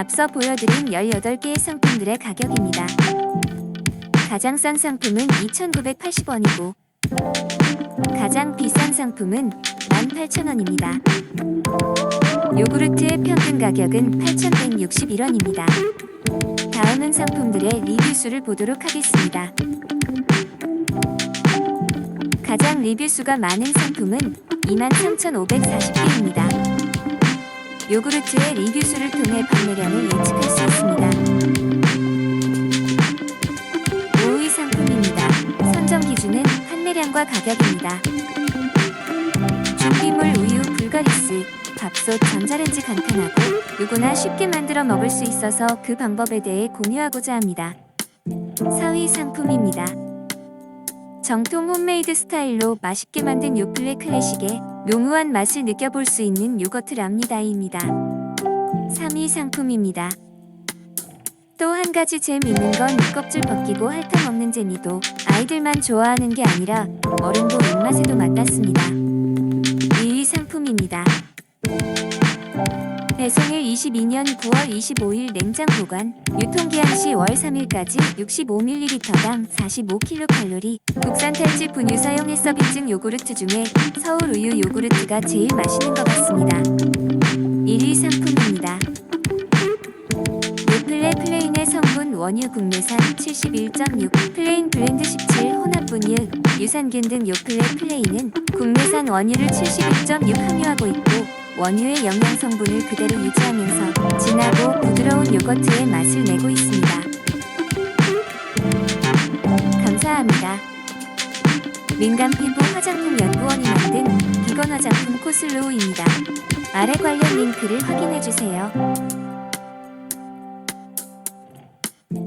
앞서 보여드린 18개의 상품들의 가격입니다. 가장 싼 상품은 2,980원이고 가장 비싼 상품은 18,000원입니다. 요구르트의 평균 가격은 8,161원입니다. 다음은 상품들의 리뷰 수를 보도록 하겠습니다. 가장 리뷰 수가 많은 상품은 23,540개입니다. 요구르트의 리뷰 수를 통해 판매량을 예측할 수 있습니다. 5위 상품입니다. 선정 기준은 판매량과 가격입니다. 준비물 우유 불가리스, 밥솥 전자레인지 간편하고 누구나 쉽게 만들어 먹을 수 있어서 그 방법에 대해 공유하고자 합니다. 4위 상품입니다. 정통 홈메이드 스타일로 맛있게 만든 요플레 클래식의 농후한 맛을 느껴볼 수 있는 요거트 랍니다이입니다. 3위 상품입니다. 또 한 가지 재미있는 건이 껍질 벗기고 핥아 먹는 재미도 아이들만 좋아하는 게 아니라 어른도 입맛에도 맞닿습니다. 배송일 22년 9월 25일 냉장 보관, 유통기한 시 월 3일까지 65ml당 45kcal, 국산 탈지 분유 사용 해서비증 요구르트 중에 서울 우유 요구르트가 제일 맛있는 것 같습니다. 1위 상품입니다. 요플레 플레인의 성분 원유 국내산 71.6, 플레인 블렌드 17 혼합 분유, 유산균 등 요플레 플레인은 국내산 원유를 71.6 함유하고 있고 원유의 영양 성분을 그대로 유지하면서 진하고 부드러운 요거트의 맛을 내고 있습니다. 감사합니다. 민감 피부 화장품 연구원이 만든 비건 화장품 코슬로우입니다. 아래 관련 링크를 확인해 주세요.